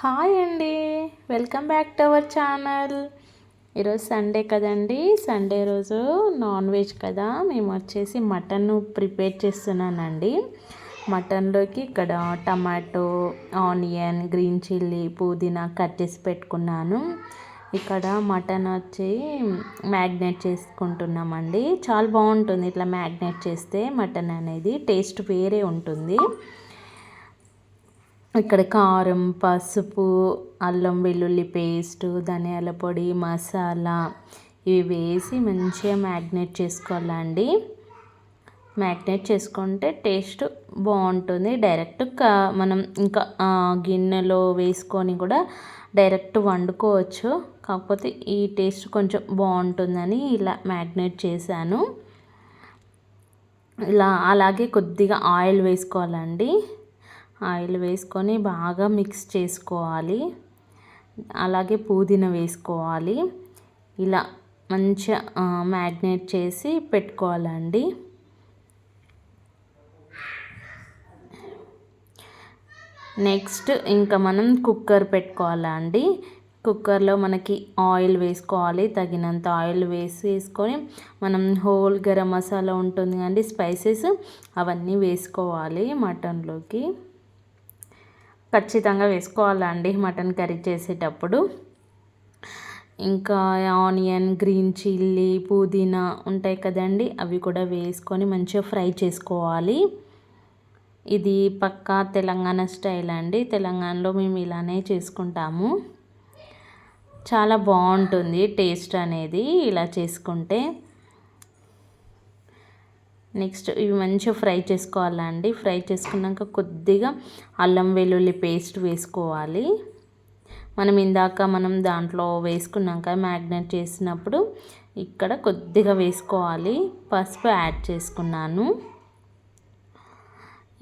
Hi అండి. Welcome back to our channel. ఈరోజు Sunday కదండి. సండే రోజు నాన్ వెజ్ కదా. మేము వచ్చేసి మటన్ ప్రిపేర్ చేస్తున్నానండి. మటన్లోకి ఇక్కడ టమాటో ఆనియన్ గ్రీన్ చిల్లీ పుదీనా కట్ చేసి పెట్టుకున్నాను. ఇక్కడ మటన్ వచ్చి మ్యాగ్నేట్ చేసుకుంటున్నామండి. చాలా బాగుంటుంది ఇట్లా మ్యాగ్నేట్ చేస్తే మటన్ అనేది టేస్ట్ వేరే ఉంటుంది. ఇక్కడ కారం పసుపు అల్లం వెల్లుల్లి పేస్ట్ ధనియాల పొడి మసాలా ఇవి వేసి మంచిగా మ్యాగ్నేట్ చేసుకోవాలండి. మ్యాగ్నేట్ చేసుకుంటే టేస్ట్ బాగుంటుంది. డైరెక్ట్ మనం ఇంకా గిన్నెలో వేసుకొని కూడా డైరెక్ట్ వండుకోవచ్చు. కాకపోతే ఈ టేస్ట్ కొంచెం బాగుంటుందని ఇలా మ్యాగ్నేట్ చేశాను. ఇలా అలాగే కొద్దిగా ఆయిల్ వేసుకోవాలండి. ఆయిల్ వేసుకొని బాగా మిక్స్ చేసుకోవాలి. అలాగే పుదీనా వేసుకోవాలి. ఇలా మంచిగా మ్యాగ్నేట్ చేసి పెట్టుకోవాలండి. నెక్స్ట్ ఇంకా మనం కుక్కర్ పెట్టుకోవాలండి కుక్కర్లో మనకి ఆయిల్ వేసుకోవాలి. తగినంత ఆయిల్ వేసేసుకొని వేసుకొని మనం హోల్ గరం మసాలా ఉంటుంది కానీ స్పైసెస్ అవన్నీ వేసుకోవాలి మటన్లోకి. ఖచ్చితంగా వేసుకోవాలండి మటన్ కర్రీ చేసేటప్పుడు. ఇంకా ఆనియన్ గ్రీన్ చిల్లీ పుదీనా ఉంటాయి కదండి అవి కూడా వేసుకొని మంచిగా ఫ్రై చేసుకోవాలి. ఇది పక్కా తెలంగాణ స్టైల్ అండి. తెలంగాణలో మేము ఇలానే చేసుకుంటాము. చాలా బాగుంటుంది టేస్ట్ అనేది ఇలా చేసుకుంటే. నెక్స్ట్ ఇవి మంచిగా ఫ్రై చేసుకోవాలండి ఫ్రై చేసుకున్నాక కొద్దిగా అల్లం వెల్లుల్లి పేస్ట్ వేసుకోవాలి. మనం ఇందాక మనం దాంట్లో వేసుకున్నాక మ్యాగ్నేట్ చేసినప్పుడు ఇక్కడ కొద్దిగా వేసుకోవాలి. పసుపు యాడ్ చేసుకున్నాను.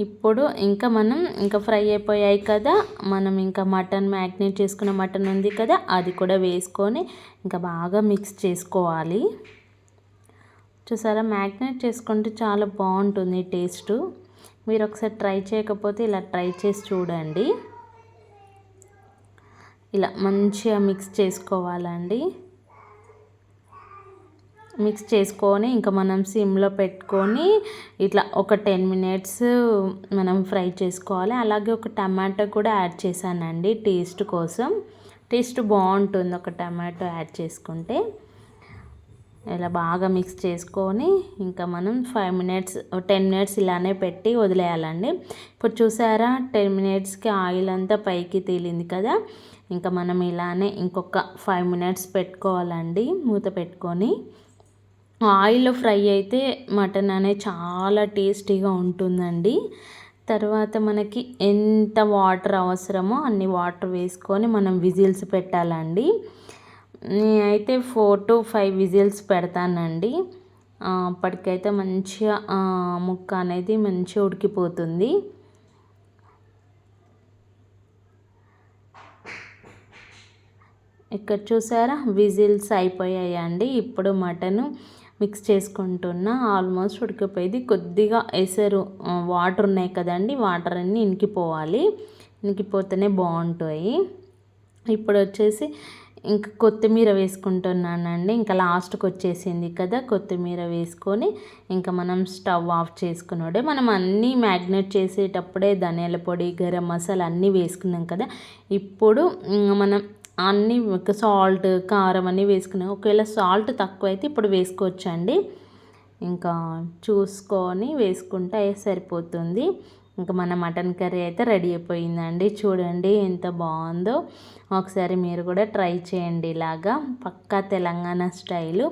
ఇప్పుడు ఇంకా మనం ఇంకా ఫ్రై అయిపోయాయి కదా. మనం ఇంకా మటన్ మ్యాగ్నేట్ చేసుకున్న మటన్ ఉంది కదా అది కూడా వేసుకొని ఇంకా బాగా మిక్స్ చేసుకోవాలి. చూసారా? మ్యాగ్నేట్ చేసుకుంటే చాలా బాగుంటుంది టేస్ట్. మీరు ఒకసారి ట్రై చేయకపోతే ఇలా ట్రై చేసి చూడండి. ఇలా మంచిగా మిక్స్ చేసుకోవాలండి. మిక్స్ చేసుకొని ఇంకా మనం సిమ్లో పెట్టుకొని ఇట్లా ఒక టెన్ మినిట్స్ మనం ఫ్రై చేసుకోవాలి. అలాగే ఒక టమాటో కూడా యాడ్ చేశానండి టేస్ట్ కోసం. టేస్ట్ బాగుంటుంది ఒక టమాటో యాడ్ చేసుకుంటే. ఇలా బాగా మిక్స్ చేసుకొని ఇంకా మనం ఫైవ్ మినిట్స్ టెన్ మినిట్స్ ఇలానే పెట్టి వదిలేయాలండి. ఇప్పుడు చూసారా టెన్ మినిట్స్కి ఆయిల్ అంతా పైకి తేలింది కదా? ఇంకా మనం ఇలానే ఇంకొక ఫైవ్ మినిట్స్ పెట్టుకోవాలండి మూత పెట్టుకొని. ఆయిల్ ఫ్రై అయితే మటన్ అనేది చాలా టేస్టీగా ఉంటుందండి. తర్వాత మనకి ఎంత వాటర్ అవసరమో అన్ని వాటర్ వేసుకొని మనం విజిల్స్ పెట్టాలండి. నేనైతే ఫోర్ టు ఫైవ్ విజిల్స్ పెడతానండి. అప్పటికైతే మంచిగా ముక్క అనేది మంచిగా ఉడికిపోతుంది. ఇక్కడ చూసారా? విజిల్స్ అయిపోయాయండి. ఇప్పుడు మటను మిక్స్ చేసుకుంటున్నా. ఆల్మోస్ట్ ఉడికిపోయింది. కొద్దిగా ఎసరు వాటర్ ఉన్నాయి కదండి. వాటర్ అన్నీ ఇంకిపోవాలి ఇంకిపోతేనే బాగుంటాయి. ఇప్పుడు వచ్చేసి ఇంకా కొత్తిమీర వేసుకుంటున్నానండి. ఇంకా లాస్ట్కి వచ్చేసింది కదా కొత్తిమీర వేసుకొని ఇంకా మనం స్టవ్ ఆఫ్ చేసుకున్నాడే మనం అన్నీ మ్యాగ్నేట్ చేసేటప్పుడే ధనియాల పొడి గరం మసాలా అన్నీ వేసుకున్నాం కదా. ఇప్పుడు మనం అన్నీ సాల్ట్ కారం అన్నీ వేసుకున్నాం. ఒకవేళ సాల్ట్ తక్కువ అయితే ఇప్పుడు వేసుకోవచ్చండి. ఇంకా చూసుకొని వేసుకుంటే సరిపోతుంది. ఇంకా మన మటన్ కర్రీ అయితే రెడీ అయిపోయిందండి. చూడండి ఎంత బాగుందో. ఒకసారి మీరు కూడా ట్రై చేయండి ఇలాగా. పక్కా తెలంగాణ స్టైలు.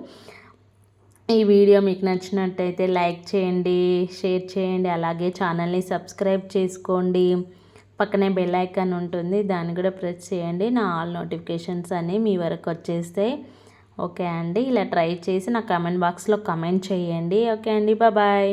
ఈ వీడియో మీకు నచ్చినట్టయితే లైక్ చేయండి షేర్ చేయండి అలాగే ఛానల్ని సబ్స్క్రైబ్ చేసుకోండి. పక్కనే బెల్ ఐకాన్ ఉంటుంది దాన్ని కూడా ప్రెస్ చేయండి. నా ఆల్ నోటిఫికేషన్స్ అన్నీ మీ వరకు వచ్చేస్తాయి ఓకే అండి. ఇలా ట్రై చేసి నా కమెంట్ బాక్స్లో కమెంట్ చేయండి. ఓకే అండి బాయ్.